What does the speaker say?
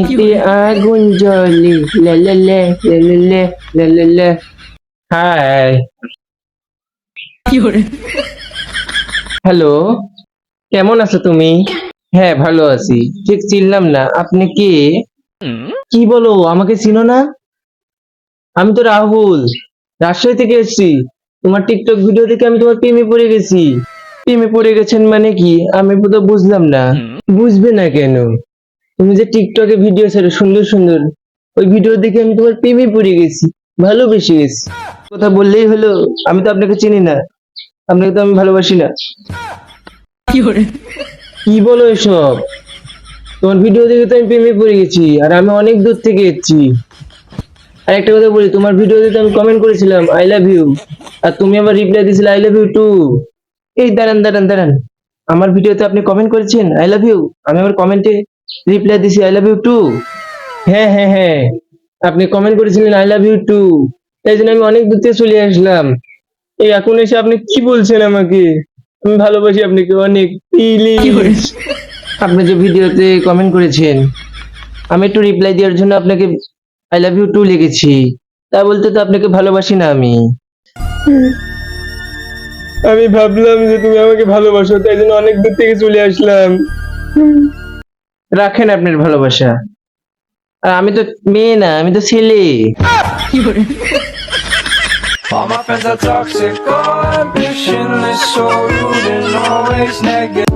পানিতে আগুন জ্বলে লে লে লে লে লে লে লে লে হাই হ্যালো কেমন আছো তুমি হ্যাঁ ভালো আছি ঠিক চিনলাম না আপনি কে কি বলো আমাকে চিনো না আমি তো রাহুল রাজশাহী থেকে এসেছি তোমার টিকটক ভিডিও দেখে আমি তোমার প্রেমে পড়ে গেছি প্রেমে পড়ে গেছেন মানে কি আমি তো বুঝলাম না বুঝবে না কেন তুমি যে টিকটকে ভিডিও ছেড়ে সুন্দর সুন্দর ওই ভিডিও দেখে আমি তোমার প্রেমে পড়ে গেছি ভালোবেসে গেছি। কথা বললেই হলো আমি তো আপনাকে চিনি না আপনাকে তো আমি ভালোবাসি না। কি বলো এসব? তোমার ভিডিও দেখে তো আমি প্রেমে পড়ে গেছি আর আমি অনেক দূর থেকে এসেছি। আর একটা কথা বলি তোমার ভিডিওতে আমি কমেন্ট করেছিলাম আই লাভ ইউ আর তুমি আবার রিপ্লাই দিয়েছিলে আই লাভ ইউ টু এই দাঁড়ান দাঁড়ান দাঁড়ান। আমার ভিডিওতে আপনি কমেন্ট করেছেন আই লাভ ইউ আমি আমার কমেন্টে রিপ্লাই দিছি আই লাভ ইউ টু হ্যাঁ হ্যাঁ হ্যাঁ। আপনি কমেন্ট করেছিলেন আই লাভ ইউ টু তাই জন্য আমি অনেক দূর থেকে চলে আসলাম। এই এখন এসে আপনি কি বলছেন আমাকে? আমি ভালোবাসি আপনাকে অনেক প্লিজ আপনি যে ভিডিওতে কমেন্ট করেছেন আমি একটু রিপ্লাই দেওয়ার জন্য আপনাকে আই লাভ ইউ টু লিখেছি। তা বলতে তো আপনাকে ভালোবাসি না আমি। আমি ভাবলাম যে তুমি আমাকে ভালোবাসো তাই জন্য অনেক দূর থেকে চলে আসলাম। রাখেন আপনার ভালোবাসা আর আমি তো মেয়ে না আমি তো ছেলে All my friends are toxic, ambitionless, so rude and always negative.